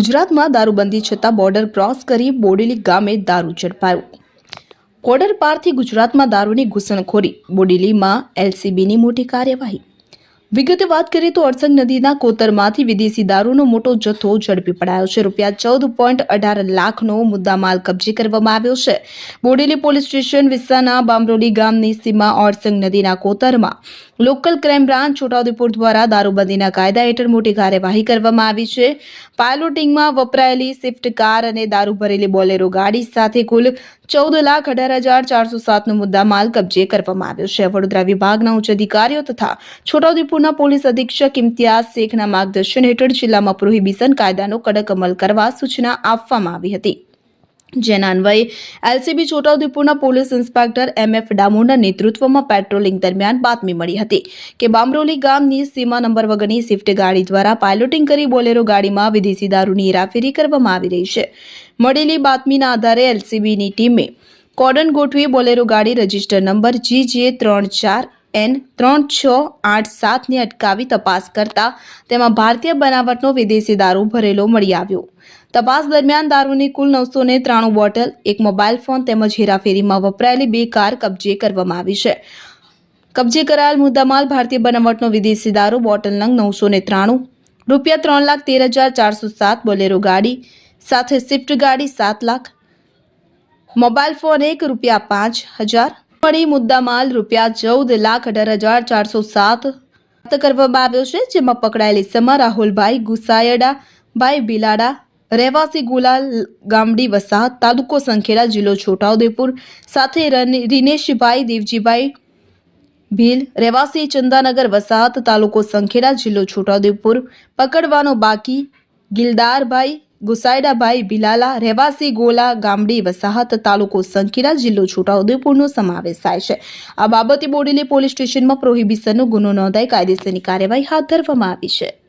ગુજરાતમાં દારૂબંધી છતાં border cross કરી બોડેલી ગામે દારૂ ઝડપાયો. બોર્ડર પારથી ગુજરાતમાં દારૂની ઘૂસણખોરી, બોડેલીમાં એલસીબીની મોટી કાર્યવાહી. વિગતે વાત કરીએ તો અડસંગ નદીના કોતરમાંથી વિદેશી દારૂનો મોટો જથ્થો ઝડપી પડાયો છે. રૂપિયા ચૌદ પોઈન્ટ અઢાર લાખનો મુદ્દામાલ કબજે કરવામાં આવ્યો છે. બોડેલી પોલીસ સ્ટેશન વિસ્તારના બામરોલી ગામની સીમા ઓરસંગ નદીના કોતરમાં લોકલ ક્રાઇમ બ્રાન્ચ છોટાઉદેપુર દ્વારા દારૂબંધીના કાયદા હેઠળ મોટી કાર્યવાહી કરવામાં આવી છે. પાયલોટિંગમાં વપરાયેલી સ્વિફ્ટ કાર અને દારૂ ભરેલી બોલેરો ગાડી સાથે કુલ ચૌદ લાખ અઢાર હજાર ચારસો સાતનો મુદ્દા માલ કબજે કરવામાં આવ્યો છે. વડોદરા વિભાગના ઉચ્ચ અધિકારીઓ તથા છોટાઉદેપુરના પોલીસ અધિક્ષક ઇમ્તિયાઝ શેખના માર્ગદર્શન હેઠળ જિલ્લામાં પ્રોહિબિશન કાયદાનો કડક અમલ કરવા સૂચના આપવામાં આવી હતી. જેના અન્વયે એલસીબી છોટાઉદેપુરના પોલીસ ઇન્સ્પેક્ટર એમ એફ ડામોરના નેતૃત્વમાં પેટ્રોલિંગ દરમિયાન બાતમી મળી હતી કે બામરોલી ગામની સીમા નંબર વગરની સ્વિફ્ટ ગાડી દ્વારા પાયલોટિંગ કરી બોલેરો ગાડીમાં વિદેશી દારૂની હેરાફેરી કરવામાં આવી રહી છે. મળેલી બાતમીના આધારે એલસીબીની ટીમે કોર્ડન ગોઠવી બોલેરો ગાડી રજિસ્ટર નંબર જી જે ત્રણ ચાર એન ત્રણ છ આઠ સાતને અટકાવી તપાસ કરતા તેમાં ભારતીય બનાવટનો વિદેશી દારૂ ભરેલો મળી આવ્યો. તપાસ દરમિયાન દારૂની કુલ નવસો ને ત્રાણું બોટલ, એક મોબાઈલ ફોન તેમજ હેરાફેરીમાં વપરાયેલી બે કાર કબજે કરવામાં આવી છે. કબજે કરાયેલ મુદ્દામાલ ભારતીય બનાવટનો વિદેશી દારૂ, બોટલ નંગ નવસો ને ત્રાણું રૂપિયા ત્રણ લાખ તેર હજાર ચારસો સાત બોલેરો ગાડી, સાથે સ્વિફ્ટ ગાડી સાત લાખ, મોબાઈલ ફોન એક રૂપિયા પાંચ હજાર મળી મુદ્દામાલ રૂપિયા ચૌદ લાખ અઢાર હજાર ચારસો સાત કરવામાં આવ્યો છે, જેમાં પકડાયેલી સમા રાહુલભાઈ ગુસાયડા, ભાઈ બિલાડા, રહેવાસી ગુલાલ, ગામડી વસાહત, તાલુકો સંખેડા, જિલ્લો છોટાઉદેપુર સાથે રન- રીનેશભાઈ દેવજીભાઈ ભીલ, રહેવાસી ચંદાનગર વસાહત, તાલુકો સંખેડા, જિલ્લો છોટાઉદેપુર પકડવાનો બાકી ગિલદારભાઈ ગુસાયડાભાઈ બિલાલા, રહેવાસી ગોલા, ગામડી, વસાહત, તાલુકો સંખેડા જિલ્લો છોટાઉદેપુરનો સમાવેશ થાય છે. આ બાબતે બોડેલી પોલીસ સ્ટેશનમાં પ્રોહિબિશનનો ગુનો નોંધાઈ કાયદેસરની કાર્યવાહી હાથ ધરવામાં આવી છે.